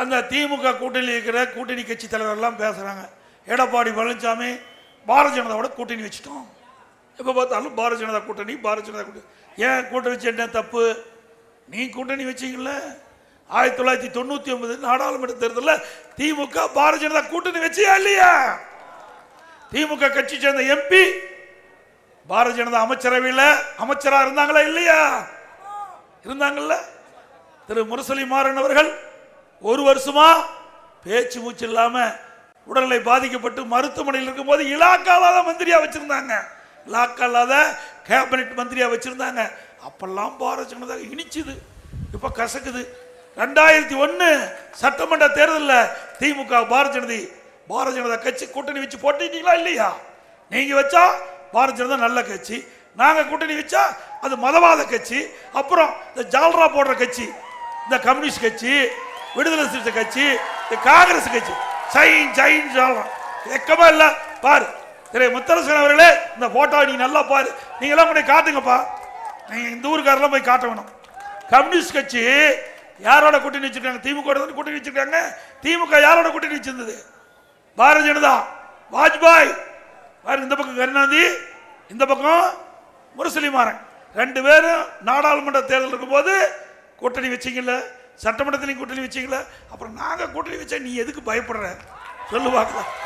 அந்த திமுக கூட்டணியில் இருக்கிற கூட்டணி கட்சி தலைவர்லாம் பேசுகிறாங்க எடப்பாடி பழனிசாமி பாரதிய ஜனதாவோட கூட்டணி வச்சுட்டோம். எப்போ பார்த்தாலும் பாரதிய ஜனதா கூட்டணி பாரதிய ஜனதா கூட்டணி. ஏன் கூட்டணி வச்சு என்ன தப்பு? நீ கூட்டணி வச்சிங்கள ஆயிரத்தி தொள்ளாயிரத்தி தொண்ணூற்றி ஒன்பது நாடாளுமன்ற தேர்தலில் திமுக பாரதிய ஜனதா கூட்டணி வச்சியா இல்லையா? திமுக கட்சி சேர்ந்த எம்பி பாரதிய ஜனதா அமைச்சரவையில் அமைச்சராக இருந்தாங்களா இல்லையா? இருந்தாங்கல்ல. திரு முரசொலி மாறன் அவர்கள் ஒரு வருஷமா பேச்சு மூச்சு இல்லாம உடல்நிலை பாதிக்கப்பட்டு மருத்துவமனையில் இருக்கும்போது இலாக்கா இல்லாத மந்திரியா வச்சிருந்தாங்க. இலாக்கா இல்லாத கேபினெட் மந்திரியா வச்சிருந்தாங்க. அப்பெல்லாம் பாரதிய ஜனதா இனிச்சுது. இப்ப கசக்குது. ரெண்டாயிரத்தி ஒன்னு சட்டமன்ற தேர்தலில் திமுக பாரதிய ஜனதி பாரதிய ஜனதா கட்சி கூட்டணி வச்சு போட்டிட்டீங்களா இல்லையா? நீங்க வச்சா பாரதிய ஜனதா நல்ல கட்சி. நாங்கள் கூட்டணி வச்சா அது மதவாத கட்சி. அப்புறம் இந்த ஜால்ரா போடுற கட்சி. இந்த கம்யூனிஸ்ட் கட்சி. விடுதலை சிறுத்தை கட்சி இந்த காங்கிரஸ் கட்சி. சைன் சைன் சொல்லலாம் எக்கமா இல்ல பாரு. திரு முத்தரசன் அவர்களே இந்த போட்டோ நீ நல்லா பாரு. நீங்க எல்லாம் போய் காட்டுங்கப்பா. நீங்க இந்த ஊருக்காரெல்லாம் போய் காட்ட வேணும். கம்யூனிஸ்ட் கட்சி யாரோட கூட்டணி வச்சிருக்காங்க? திமுக தானே கூட்டணி வச்சிருக்காங்க? திமுக யாரோட கூட்டணி வச்சிருந்தது? பாரதிய ஜனதா. வாஜ்பாய். பாரு இந்த பக்கம் கருணாந்தி இந்த பக்கம் முரசொலி மாறன் ரெண்டு பேரும் நாடாளுமன்ற தேர்தல் இருக்கும்போது கூட்டணி வச்சீங்கல்ல. சட்டமன்றத்திலையும் கூட்டணி வச்சிங்களா? அப்புறம் நாங்கள் கூட்டணி வச்சா நீ எதுக்கு பயப்படுற? சொல்லு பார்க்கலாம்